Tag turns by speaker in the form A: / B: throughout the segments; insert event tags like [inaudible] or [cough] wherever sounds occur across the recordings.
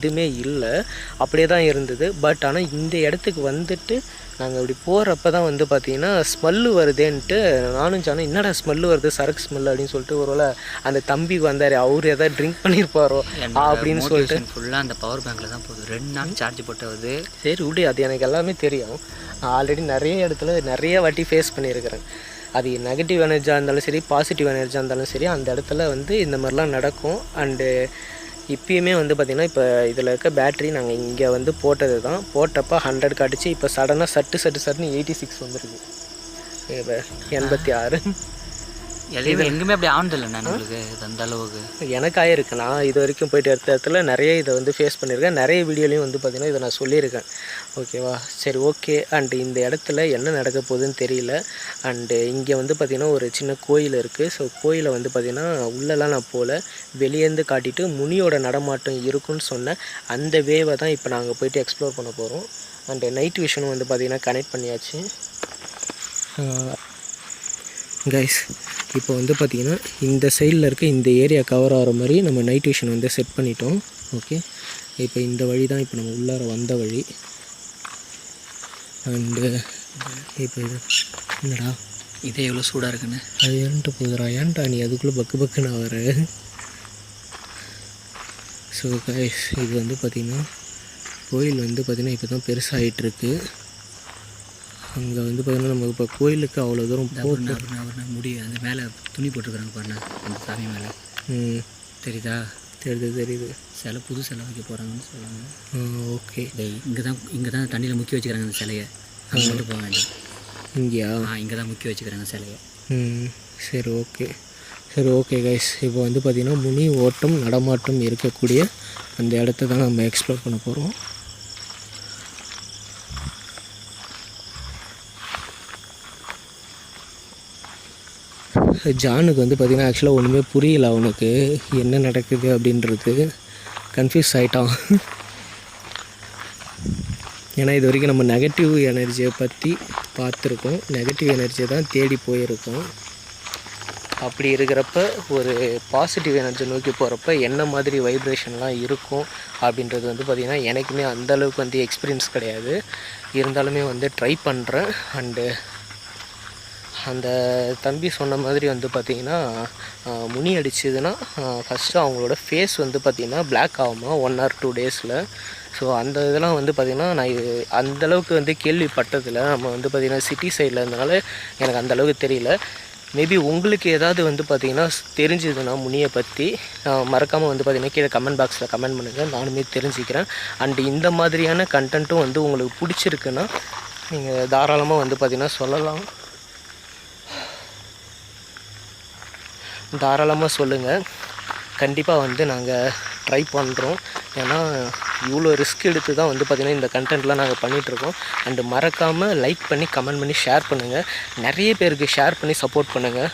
A: எதுவுமே இல்லை. அப்படியே தான் இருந்தது. பட் ஆனால் இந்த இடத்துக்கு வந்துட்டு நாங்கள் இப்படி போகிறப்ப தான் வந்து பார்த்தீங்கன்னா ஸ்மெல்லு வருதேன்ட்டு நானும் சொன்னேன் என்னடா ஸ்மெல்லு வருது? சரக்கு ஸ்மெல் அப்படின்னு சொல்லிட்டு ஒருவேளை அந்த தம்பி வந்தார் அவர் எதாவது ட்ரிங்க் பண்ணியிருப்பாரோ அப்படின்னு சொல்லிட்டு.
B: ஃபுல்லாக அந்த பவர் பேங்க்கில் தான் போகுது. ரெண்டு நாள் சார்ஜ் போட்டது.
A: சரி விடு அது எனக்கு எல்லாமே தெரியும். நான் ஆல்ரெடி நிறைய இடத்துல நிறைய வாட்டி ஃபேஸ் பண்ணியிருக்கிறேன். அது நெகட்டிவ் எனர்ஜியாக இருந்தாலும் சரி பாசிட்டிவ் எனர்ஜியாக இருந்தாலும் சரி அந்த இடத்துல வந்து இந்த மாதிரிலாம் நடக்கும். அண்டு இப்பயுமே வந்து பார்த்திங்கன்னா இப்போ இதில் இருக்க பேட்ரி நாங்கள் இங்கே வந்து போட்டது தான் போட்டப்போ ஹண்ட்ரட் காட்டுச்சு. இப்போ சடனாக சட்டு சட்டு சட்டுன்னு எயிட்டி சிக்ஸ் வந்துருக்கு இப்போ எண்பத்தி ஆறு.
B: எதையுமே எங்குமே அப்படி ஆனதில்லை நான் உங்களுக்கு இது அந்த அளவுக்கு.
A: எனக்கு ஆயிருக்கு நான் இது வரைக்கும் போயிட்டு எடுத்த இடத்துல நிறைய இதை வந்து ஃபேஸ் பண்ணியிருக்கேன். நிறைய வீடியோலையும் வந்து பார்த்திங்கன்னா இதை நான் சொல்லியிருக்கேன். ஓகேவா? சரி ஓகே. அண்டு இந்த இடத்துல என்ன நடக்க போகுதுன்னு தெரியல. அண்டு இங்கே வந்து பார்த்திங்கன்னா ஒரு சின்ன கோயில் இருக்குது ஸோ கோயிலை வந்து பார்த்திங்கன்னா உள்ளெல்லாம் நான் போகல வெளியேருந்து காட்டிட்டு முனியோட நடமாட்டம் இருக்குன்னு சொன்ன அந்த வேவை தான் இப்போ நாங்கள் போயிட்டு எக்ஸ்ப்ளோர் பண்ண போகிறோம் அண்டு நைட் விஷனும் வந்து பார்த்திங்கன்னா கனெக்ட் பண்ணியாச்சு. கைஸ் இப்போ வந்து பார்த்திங்கன்னா இந்த சைடில் இருக்க இந்த ஏரியா கவர் ஆகிற மாதிரி நம்ம நைட் விஷன் வந்து செட் பண்ணிட்டோம். ஓகே இப்போ இந்த வழி தான் இப்போ நம்ம உள்ளார வந்த வழி. அண்டு இப்போ இது என்னடா?
B: இதே எவ்வளோ சூடாக இருக்குன்னு.
A: அது ஏன்ட்டு போகுதுடா ஏன்டா நீ அதுக்குள்ளே பக்கு பக்குன்னு வர ஸோ கைஸ் இது வந்து பார்த்திங்கன்னா கோயில் வந்து பார்த்திங்கன்னா இப்போ தான் பெருசாகிட்டுருக்கு அங்கே வந்து பார்த்திங்கன்னா நம்ம இப்போ கோயிலுக்கு அவ்வளோ தூரம் போ
B: அவர்னா அவர்னா அவர்னா முடி அந்த மேலே துணி போட்டிருக்கிறாங்க பாருண்ணா அந்த சாமி மேலே.
A: ம்.
B: தெரியுதா?
A: தெரியுது தெரியுது.
B: சிலை புது சிலை வைக்க போகிறாங்கன்னு சொல்லுவாங்க.
A: ஓகே.
B: இங்கே தான் இங்கே தான் தண்ணியில் முக்கி வச்சுக்கிறாங்க அந்த சிலையை. அங்கே மட்டும் போக வேண்டாம்
A: இங்கேயா?
B: ஆ இங்கே தான் முக்கி வச்சுக்கிறாங்க சிலையை.
A: ம் சரி ஓகே. சரி ஓகே கைஸ் இப்போ வந்து பார்த்திங்கன்னா முனி ஓட்டம் நடமாட்டம் இருக்கக்கூடிய அந்த இடத்த தான் நம்ம எக்ஸ்ப்ளோர் பண்ண போகிறோம் ஜானுக்கு வந்து பார்த்திங்கன்னா ஆக்சுவலாக ஒன்றுமே புரியல அவனுக்கு. என்ன நடக்குது அப்படின்றது. கன்ஃபியூஸ் ஆகிட்டான் ஏன்னா இது வரைக்கும் நம்ம நெகட்டிவ் எனர்ஜியை பற்றி பார்த்துருக்கோம். நெகட்டிவ் எனர்ஜியை தான் தேடி போயிருக்கோம். அப்படி இருக்கிறப்ப ஒரு பாசிட்டிவ் எனர்ஜி நோக்கி போகிறப்ப என்ன மாதிரி வைப்ரேஷன்லாம் இருக்கும் அப்படின்றது வந்து பார்த்திங்கன்னா எனக்குமே அந்தளவுக்கு வந்து எக்ஸ்பீரியன்ஸ் கிடையாது. இருந்தாலுமே வந்து ட்ரை பண்ணுறேன் அண்டு அந்த தம்பி சொன்ன மாதிரி வந்து பார்த்திங்கன்னா முனி அடிச்சதுன்னா ஃபஸ்ட்டு அவங்களோட ஃபேஸ் வந்து பார்த்திங்கன்னா பிளாக் ஆகுமா? ஒன் ஆர் டூ டேஸில் ஸோ அந்த இதெல்லாம் வந்து பார்த்திங்கன்னா நான் இது அந்த அளவுக்கு வந்து கேள்விப்பட்டதில் நம்ம வந்து பார்த்திங்கன்னா சிட்டி சைடில் இருந்தனால எனக்கு அந்தளவுக்கு தெரியல. மேபி உங்களுக்கு ஏதாவது வந்து பார்த்திங்கன்னா தெரிஞ்சதுன்னா முனியை பற்றி மறக்காமல் வந்து பார்த்திங்கன்னா கீழே கமெண்ட் பாக்ஸில் கமெண்ட் பண்ணுங்கள் நானுமே தெரிஞ்சுக்கிறேன். அண்டு இந்த மாதிரியான கண்டென்ட்டும் வந்து உங்களுக்கு பிடிச்சிருக்குன்னா நீங்கள் தாராளமாக வந்து பார்த்திங்கன்னா சொல்லலாம். தாராளமாக சொல்லுங்கள் கண்டிப்பாக வந்து நாங்கள் ட்ரை பண்ணுறோம் ஏன்னா இவ்வளோ ரிஸ்க் எடுத்து தான் வந்து பார்த்திங்கன்னா இந்த கண்டென்ட்லாம் நாங்கள் பண்ணிகிட்ருக்கோம் அண்டு மறக்காமல் லைக் பண்ணி கமெண்ட் பண்ணி ஷேர் பண்ணுங்கள் நிறைய பேருக்கு ஷேர் பண்ணி சப்போர்ட் பண்ணுங்கள்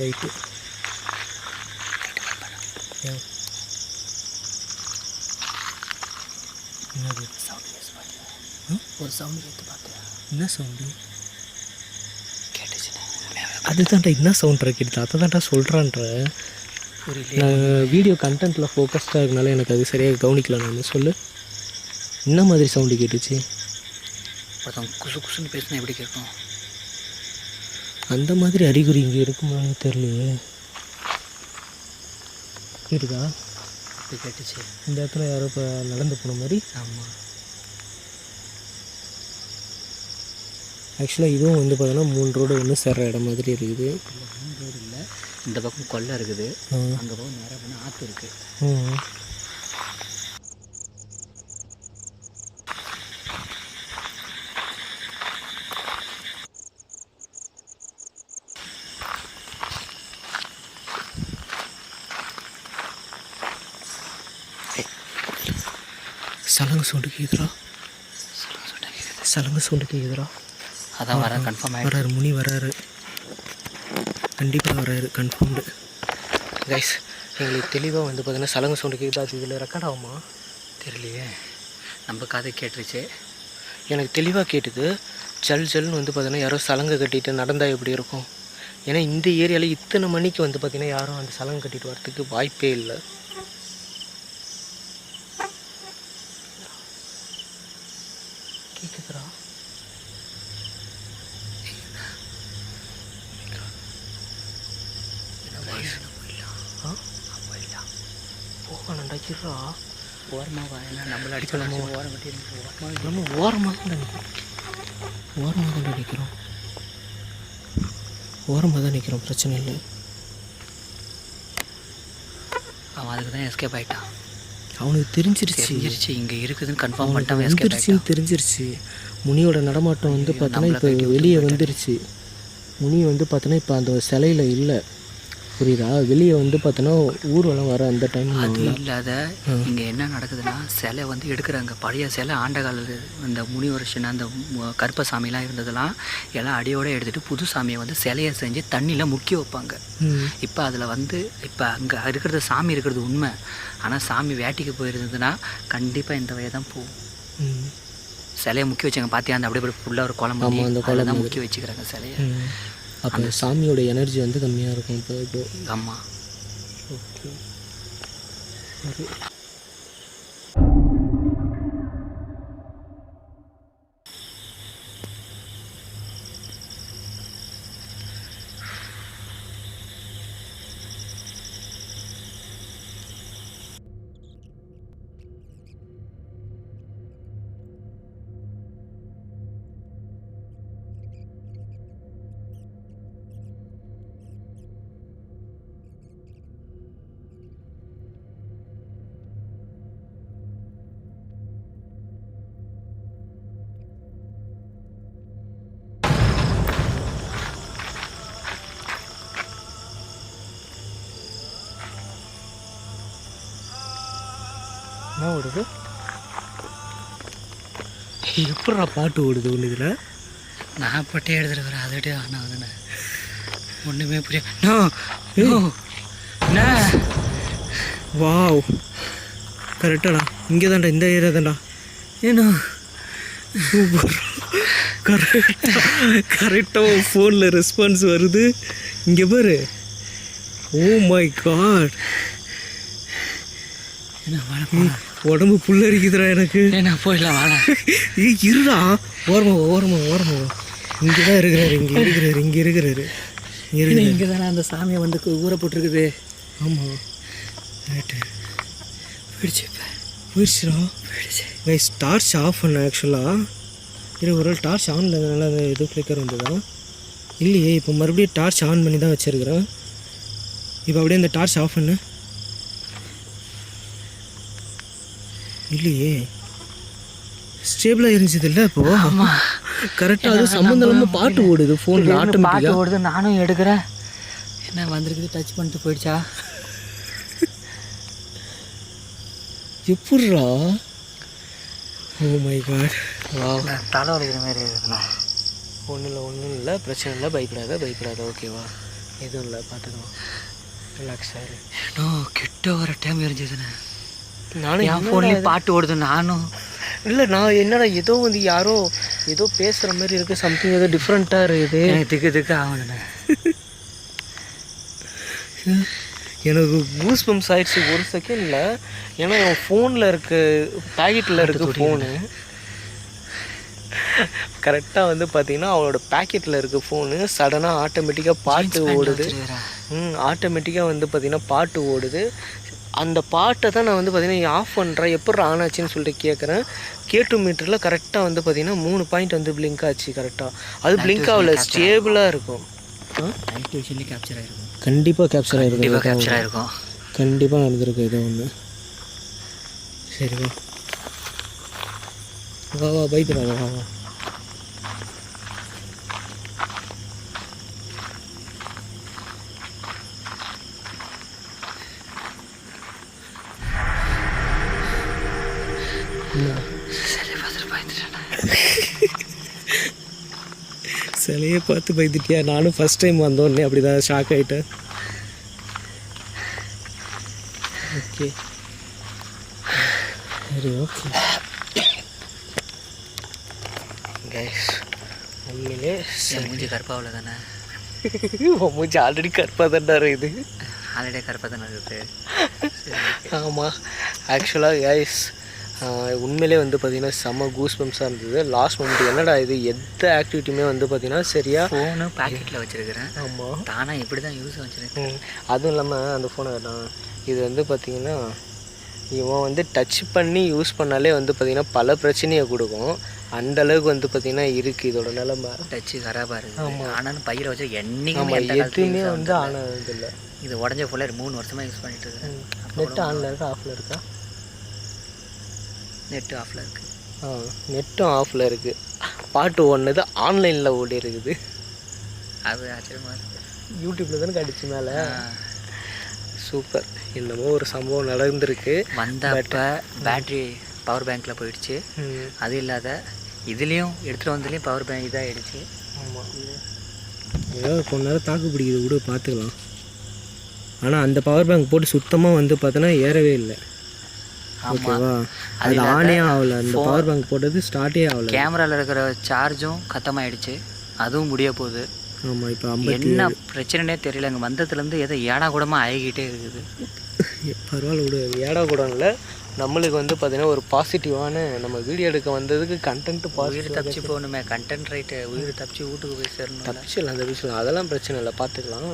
A: ரைட்டு
B: ஒரு சவுண்ட் கேட்டு பார்த்தேன்
A: என்ன சவுண்டு?
B: கேட்டுச்சுண்ணே
A: அதுதான்டா என்ன சவுண்ட் இருக்குது அதை தான்டா சொல்கிறான்ற நான் வீடியோ கண்டென்ட்டில் ஃபோக்கஸ்டாக இருக்கனால எனக்கு அது சரியாக கவனிக்கல நான். சொல்லு. என்ன மாதிரி சவுண்டு கேட்டுச்சு?
B: ஒருத்தவங்க குசு குசுன்னு பேசினா எப்படி கேட்கும்?
A: அந்த மாதிரி அறிகுறி இங்கே இருக்குமான்னு தெரியலையே.
B: அப்படி கேட்டுச்சு.
A: இந்த இடத்துல யாரோ இப்போ நடந்து போன மாதிரி?
B: ஆமாம்
A: ஆக்சுவலாக இதுவும் வந்து பார்த்தோன்னா மூணு ரோடு ஒன்று சேர்ற இடம் மாதிரி இருக்குது.
B: இல்லை மெயின் ரோடு இல்லை இந்த பக்கம் கொல்லை இருக்குது.
A: ஆ.
B: அங்கே போக நேராக போனால் ஆற்று இருக்குது
A: சலங்கு சவுண்டு கேக்குதுடா. சலங்கு சவுண்டு கேக்குதுடா.
B: அதான் வர கன்ஃபார்ம் ஆகிடும்
A: வராரு முனி வராரு. கண்டிப்பாக வராரு கன்ஃபார்ம்டு கைஸ் எங்களுக்கு தெளிவாக வந்து பார்த்தீங்கன்னா சலங்கு சவுண்டு கேட்குது இதில் ரெக்கார்ட் ஆகுமா?
B: தெரியலையே. நம்ம காதை கேட்டுருச்சு.
A: எனக்கு தெளிவாக கேட்டுது ஜல் ஜல்னு வந்து பார்த்தீங்கன்னா யாரோ சலங்கை கட்டிட்டு நடந்தால் எப்படி இருக்கும்? ஏன்னா இந்த ஏரியாவில் இத்தனை மணிக்கு வந்து பார்த்தீங்கன்னா யாரும் அந்த சலங்கை கட்டிட்டு வரத்துக்கு வாய்ப்பே இல்லை கேக்குதுடா ஆ? போகணும்டா இருடா
B: ஓரமாக வா ஏன்னா நம்மள அடிக்க நம்ம ஓரம் கட்டி ஓரமாக
A: நம்ம ஓரமாக தான் நிற்கிறோம் ஓரமாக தான் நிற்கிறோம் ஓரமாக தான் நிற்கிறோம் பிரச்சனை இல்லை.
B: அவன் அதுக்கு தான் எஸ்கேப் ஆயிட்டான்.
A: அவனுக்கு தெரிஞ்சிருச்சு.
B: தெரிஞ்சிருச்சு இங்கே இருக்குதுன்னு கன்ஃபார்ம் பண்ணிட்டான்
A: வந்துருச்சுன்னு தெரிஞ்சிருச்சு. முனியோட நடமாட்டம் வந்து பார்த்தோன்னா இப்போ வெளியே வந்துருச்சு. முனி வந்து பார்த்தோன்னா இப்போ அந்த சிலையில் இல்லை. புரியுதா? வெளியே வந்து பார்த்தோன்னா ஊர்வலம் வர அந்த டைம்
B: அது இல்லாத இங்கே என்ன நடக்குதுன்னா சிலை வந்து எடுக்கிறாங்க. பழைய சிலை ஆண்ட காலத்து இந்த முனிவர்ஷன் அந்த கருப்பசாமிலாம் இருந்ததெல்லாம் எல்லாம் அடியோட எடுத்துட்டு புது சாமியை வந்து சிலையை செஞ்சு தண்ணியில் முக்கி வைப்பாங்க. இப்போ அதில் வந்து இப்போ அங்கே இருக்கிறது சாமி இருக்கிறது உண்மை. ஆனால் சாமி வேட்டைக்கு போயிருந்ததுன்னா கண்டிப்பாக இந்த வழியை தான் போகும். சிலையை முக்கி வச்சாங்க. பார்த்தியா அந்த அப்படியே ஃபுல்லாக ஒரு குழம்பு
A: அந்த
B: தான் முக்கி வச்சுக்கிறாங்க சிலையை.
A: அப்போ சாமியோட எனர்ஜி வந்து கம்மியாக இருக்கும். இப்போ இப்போ
B: ஆமாம்
A: ஓகே என்ன ஓடுது? எப்படா பாட்டு ஓடுது ஒன்று இதில்?
B: நான் பட்டே எடுத்துருக்கிறேன் அதுகிட்டே ஆனால் அதுன்னு ஒன்றுமே புரிய
A: வாவ். கரெக்டாடா. இங்கே தான்டா இந்த ஏரியா தான்டா
B: ஏனோ
A: சூப்பர். கரெக்டாக கரெக்டாக ஃபோனில் ரெஸ்பான்ஸ் வருது. இங்கே பாரு. Oh my god.
B: என்ன வாழ
A: உடம்பு புல்லரிக்குதுடா எனக்கு.
B: ஏன்னா போயிடலாம் வாழ
A: இருடா. ஓரமா ஓரமா ஓரமா இங்கே தான் இருக்கிறாரு இங்கே இருக்கிறாரு இங்கே இருக்கிறாரு. இங்கே
B: தானே அந்த சாமியை வந்து ஊற போட்டிருக்குது
A: ஆமாம் ரைட்டு
B: போயிடுச்சு
A: போயிடுச்சுடா.
B: போயிடுச்சு.
A: கைஸ் டார்ச் ஆஃப் பண்ண ஆக்சுவலாக இரு ஒரு டார்ச் ஆனில் இருந்ததுனால அந்த இது ஃப்ளிக்கர் வந்ததா? இல்லையே இப்போ மறுபடியும் டார்ச் ஆன் பண்ணி தான் வச்சுருக்கிறேன். இப்போ அப்படியே இந்த டார்ச் ஆஃப் பண்ணு. இல்லையே. ஸ்டேபிளாக இருந்துச்சு இல்லை இப்போ?
B: ஆமாம்
A: கரெக்டாக அது சம்மந்தம் பாட்டு ஓடுது ஃபோனில்
B: பாட்டு
A: ஆட்டோமேட்டிக்காக
B: ஓடுது நானும் எடுக்கிறேன். என்ன வந்திருக்குது டச் பண்ணிட்டு போயிடுச்சா?
A: எப்பட்றா? ஓ மை காட்
B: தலை வலிக்கிற மாதிரி இருக்குண்ணா
A: ஒன்றும் இல்லை ஒன்றும் இல்லை பிரச்சனை இல்லை பயப்படாத பயப்படாத. ஓகேவா எதுவும் இல்லை பார்த்துக்கலாம் ரிலாக்ஸ் ஆயிரு.
B: இன்னும் கிட்ட வர டைம் இருந்துச்சுண்ணே.
A: நானும்
B: என் ஃபோன்லேயும் பாட்டு ஓடுது நானும்.
A: இல்லை நான் என்னடா ஏதோ வந்து யாரோ ஏதோ பேசுகிற மாதிரி இருக்குது சம்திங் ஏதோ டிஃப்ரெண்ட்டாக இருக்குது.
B: எனக்கு திக்கு திக்கு ஆகுதுண்ணே
A: எனக்கு கூஸ் பம்ப்ஸ் ஆயிடுச்சு ஒரு செகண்டில் ஏன்னா என் ஃபோனில் இருக்க பேக்கெட்டில் இருக்க ஃபோனு கரெக்டாக வந்து பார்த்தீங்கன்னா அவளோட பேக்கெட்டில் இருக்க ஃபோனு சடனாக ஆட்டோமேட்டிக்காக பாட்டு ஓடுது. ம் ஆட்டோமேட்டிக்காக வந்து பார்த்தீங்கன்னா பாட்டு ஓடுது. அந்த பாட்டை தான் நான் வந்து பார்த்தீங்கன்னா ஆஃப் பண்ணுறேன் எப்படி ஆன் ஆச்சுன்னு சொல்லிட்டு கேட்குறேன் கேட்டு மீட்டரில் கரெக்டாக வந்து பார்த்தீங்கன்னா மூணு பாயிண்ட் வந்து பிளிங்க் ஆச்சு கரெக்டாக அது பிளிங்க் ஆகல ஸ்டேபிளாக இருக்கும்.
B: விஷன்லேயே கேப்சர் ஆகிருக்கும்
A: கண்டிப்பாக கேப்சர்
B: கண்டிப்பாக
A: ஆகிருக்கும்
B: கேப்சர் ஆகிருக்கும்
A: கண்டிப்பாக நடந்திருக்கு ஏதோ ஒன்று சரி வா. வா வா வா வா. சிலையை பார்த்து பயந்துட்டியா? நானும் ஃபஸ்ட் டைம் வந்தோடனே அப்படி தான் ஷாக் ஆகிட்டேன் ஓகே சரி ஓகே கைஸ் உண்மையிலே
B: மூஞ்சி கருப்பாவில் தானே
A: உன் மூஞ்சி ஆல்ரெடி [laughs] கருப்பாக தான்டா இது.
B: ஆல்ரெடி கருப்பாக தானே இருக்குது.
A: ஆமாம் ஆக்சுவலாக கைஸ் உண்மையிலே வந்து பார்த்தீங்கன்னா செம்ம கூஸ் பம்ப்ஸாக இருந்தது. லாஸ்ட் மொமெண்ட் என்னடா இது? எந்த ஆக்டிவிட்டியுமே வந்து பார்த்தீங்கன்னா சரியா
B: ஃபோனு பாக்கெட்டில் வச்சுருக்கிறேன்.
A: ஆமாம்
B: தானாக இப்படி தான் யூஸ் வச்சுருக்கேன்
A: அதுவும் இல்லாமல் அந்த ஃபோனை வேண்டாம் இது வந்து பார்த்தீங்கன்னா இவன் வந்து டச் பண்ணி யூஸ் பண்ணாலே வந்து பார்த்தீங்கன்னா பல பிரச்சனையை கொடுக்கும். அந்த அளவுக்கு வந்து பார்த்தீங்கன்னா இருக்குது இதோட நிலமை.
B: டச்சு கராபாக இருக்குது. ஆனாலும் பையில் வச்சு என்னைக்குமே
A: ஆமாம் எதுவுமே வந்து
B: ஆனது
A: இல்லை.
B: இது உடஞ்ச ஃபுல்லாக மூணு வருஷமாக யூஸ் பண்ணிட்டு இருக்கிறேன்.
A: நெட் ஆனில் இருக்கா? ஆஃபில் இருக்கா?
B: நெட்டு ஆஃபில் இருக்குது
A: ஆ நெட்டும் ஆஃபில் இருக்குது பாட்டு ஒன்றுது ஆன்லைனில் ஓடி இருக்குது.
B: அது ஆச்சரியமாக இருக்குது
A: யூடியூப்பில் தானே கடிச்சு மேலே? சூப்பர் என்னமோ ஒரு சம்பவம் நடந்திருக்கு.
B: வந்தப்ப பேட்ரி பவர் பேங்க்கில் போயிடுச்சு. அது இல்லாத இதுலேயும் எடுத்துகிட்டு வந்ததுலேயும் பவர் பேங்க் இதாகிடுச்சு
A: ஆமாம் ஏதாவது கொஞ்ச நேரம் தாக்கு பிடிக்குது விடு பார்த்துக்கலாம் ஆனால் அந்த பவர் பேங்க் போட்டு சுத்தமாக வந்து பார்த்தோன்னா ஏறவே இல்லை. ஓகேவா அது ஆனே ஆகல. அந்த பவர் பேங்க் போட்டது ஸ்டார்ட்டே ஆகல.
B: கேமராவில் இருக்கிற சார்ஜும் கத்தமாயிடுச்சு. அதுவும் முடிய போகுது.
A: ஆமாம் இப்போ
B: என்ன பிரச்சனைனே தெரியல. இங்கே வந்ததுலேருந்து ஏதோ ஏடா கூடமாக ஆகிக்கிட்டே இருக்குது. [laughs]
A: பரவாயில்ல விடு. ஏடா கூட இல்லை நம்மளுக்கு வந்து பார்த்தீங்கன்னா ஒரு பாசிட்டிவான நம்ம வீடியோ எடுக்க வந்ததுக்கு கண்டென்ட்
B: உயிர் தப்பிச்சு போகணுமே. கண்டென்ட் ரைட்டு உயிர் தப்பிச்சு வீட்டுக்கு போய் சேரணும்
A: தப்பிச்சிடலாம் அந்த விஷயம். அதெல்லாம் பிரச்சனை இல்லை. பார்த்துக்கலாம்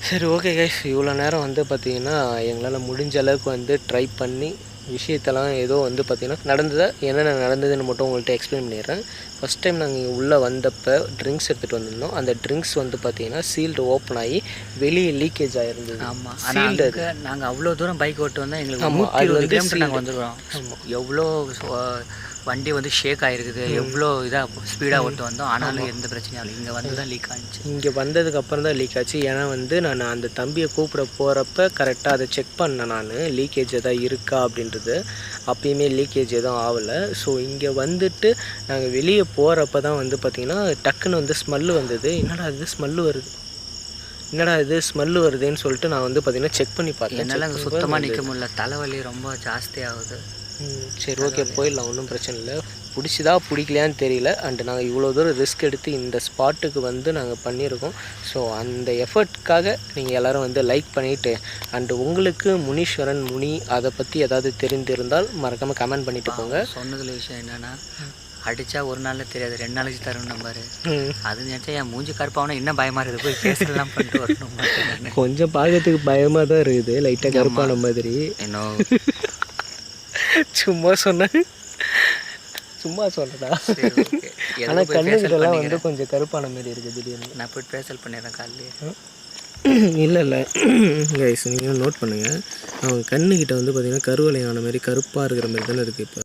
A: சரி ஓகே கைஸ் இவ்வளோ நேரம் வந்து பார்த்தீங்கன்னா எங்களால் முடிஞ்ச அளவுக்கு வந்து ட்ரை பண்ணி விஷயத்தெல்லாம் ஏதோ வந்து பார்த்திங்கன்னா நடந்ததை என்னென்ன நடந்ததுன்னு மட்டும் உங்கள்கிட்ட எக்ஸ்பிளைன் பண்ணிடுறேன். ஃபஸ்ட் டைம் நாங்கள் இங்கே உள்ளே வந்தப்போ ட்ரிங்க்ஸ் எடுத்துகிட்டு வந்திருந்தோம். அந்த ட்ரிங்க்ஸ் வந்து பார்த்தீங்கன்னா சீல்டு ஓப்பன் ஆகி வெளியே லீக்கேஜ் ஆகிருந்தது
B: ஆமாம் அங்கே நாங்கள் அவ்வளோ தூரம் பைக் ஓட்டு வந்தால் எங்களுக்கு
A: ஆமா,
B: நூற்றி
A: அது
B: இருபது
A: வந்து
B: கிலோமீட்டர் நாங்கள். வந்துருக்கோம். எவ்வளோ வண்டி வந்து ஷேக் ஆகிருக்குது எவ்வளோ இதாக ஸ்பீடாக ஓட்டு வந்தோம். ஆனாலும் எந்த பிரச்சனையும் இல்லை. இங்கே வந்து தான் லீக் ஆனிச்சு
A: இங்கே வந்ததுக்கு அப்புறம் தான் லீக் ஆச்சு. ஏன்னா வந்து நான் அந்த தம்பியை கூப்பிட போகிறப்ப கரெக்டாக அதை செக் பண்ணேன் நான். லீக்கேஜ் எதாவது இருக்கா அப்படின்றது. அப்பயுமே லீக்கேஜ் எதுவும் ஆகலை. ஸோ இங்கே வந்துட்டு நாங்கள் வெளியே போகிறப்ப தான் வந்து பார்த்திங்கன்னா டக்குன்னு வந்து ஸ்மெல்லு வந்தது. என்னடா இது ஸ்மெல்லு வருது? என்னடா இது ஸ்மெல்லு வருதுன்னு சொல்லிட்டு நான் வந்து பார்த்திங்கன்னா செக் பண்ணி பார்த்தேன்.
B: என்னால் அங்கே சுத்தமாக நிற்க முடியல. தலைவலி ரொம்ப ஜாஸ்தி ஆகுது
A: சரி ஓகே போயிடலாம் ஒன்றும் பிரச்சனை இல்லை. பிடிச்சதா பிடிக்கலையான்னு தெரியல. அண்டு நாங்கள் இவ்வளோ தூரம் ரிஸ்க் எடுத்து இந்த ஸ்பாட்டுக்கு வந்து நாங்கள் பண்ணியிருக்கோம். ஸோ அந்த எஃபர்ட்காக நீங்கள் எல்லாரும் வந்து லைக் பண்ணிவிட்டு அண்டு உங்களுக்கு முனீஸ்வரன் முனி அதை பற்றி ஏதாவது தெரிந்திருந்தால் மறக்காமல் கமெண்ட் பண்ணிட்டு போங்க.
B: சொன்னதுல விஷயம் என்னன்னா அடிச்சா ஒரு நாள்ல தெரியாது ரெண்டு நாளைக்கு தரும் நம்பாரு அது நினச்சா என் மூஞ்சி கருப்பாவனா இன்னும் பயமா இருக்குது போய் பேசலாம் பண்ணிட்டு வரணும். [laughs]
A: கொஞ்சம் பார்க்கறதுக்கு பயமாக தான் இருக்குது லைட்டாக கருப்பான மாதிரி.
B: இன்னும்
A: சும்மா சொன்னேன். சும்மா
B: ஓகே
A: ஆனால்
B: போய்
A: கண்ணு
B: ஃபேஷியல்
A: கிட்டலாம்
B: பண்ணிக்கிறேன்.
A: வந்து கொஞ்சம் கருப்பான மாதிரி இருக்குது திடீர்னு.
B: நான் போய் ஃபேஷியல் பண்ணிடுறேன் காலையிலே
A: இல்லை இல்லை. கைஸ் [clears throat] நீங்கள் நோட் பண்ணுங்கள் அவங்க கண்ணுக்கிட்ட வந்து பார்த்தீங்கன்னா கருவளையான மாதிரி கருப்பாக இருக்கிற மாதிரி தானே இருக்குது இப்போ.